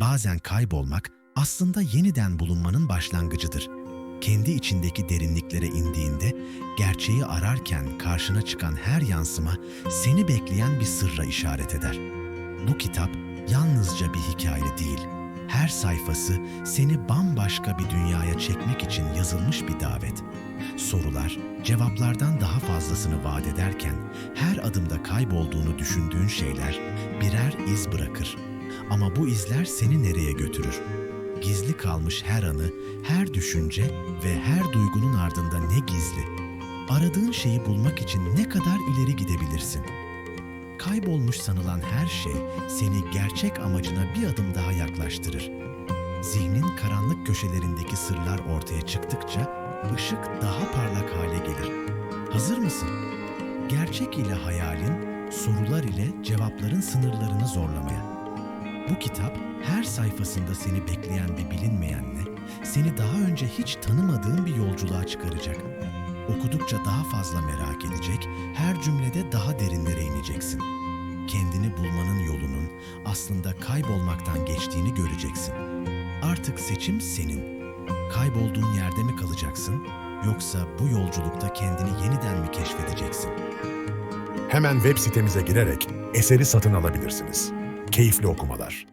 Bazen kaybolmak aslında yeniden bulunmanın başlangıcıdır. Kendi içindeki derinliklere indiğinde, gerçeği ararken karşına çıkan her yansıma seni bekleyen bir sırra işaret eder. Bu kitap yalnızca bir hikaye değil, her sayfası seni bambaşka bir dünyaya çekmek için yazılmış bir davet. Sorular, cevaplardan daha fazlasını vaat ederken her adımda kaybolduğunu düşündüğün şeyler birer iz bırakır. Ama bu izler seni nereye götürür? Gizli kalmış her anı, her düşünce ve her duygunun ardında ne gizli? Aradığın şeyi bulmak için ne kadar ileri gidebilirsin? Kaybolmuş sanılan her şey seni gerçek amacına bir adım daha yaklaştırır. Zihnin karanlık köşelerindeki sırlar ortaya çıktıkça ışık daha parlak hale gelir. Hazır mısın? Gerçek ile hayalin, sorular ile cevapların sınırlarını zorlamaya. Bu kitap her sayfasında seni bekleyen bir bilinmeyenle, seni daha önce hiç tanımadığın bir yolculuğa çıkaracak. Okudukça daha fazla merak edecek, her cümlede daha derinlere ineceksin. Kendini bulmanın yolunun aslında kaybolmaktan geçtiğini göreceksin. Artık seçim senin. Kaybolduğun yerde mi kalacaksın yoksa bu yolculukta kendini yeniden mi keşfedeceksin? Hemen web sitemize girerek eseri satın alabilirsiniz. Keyifli okumalar.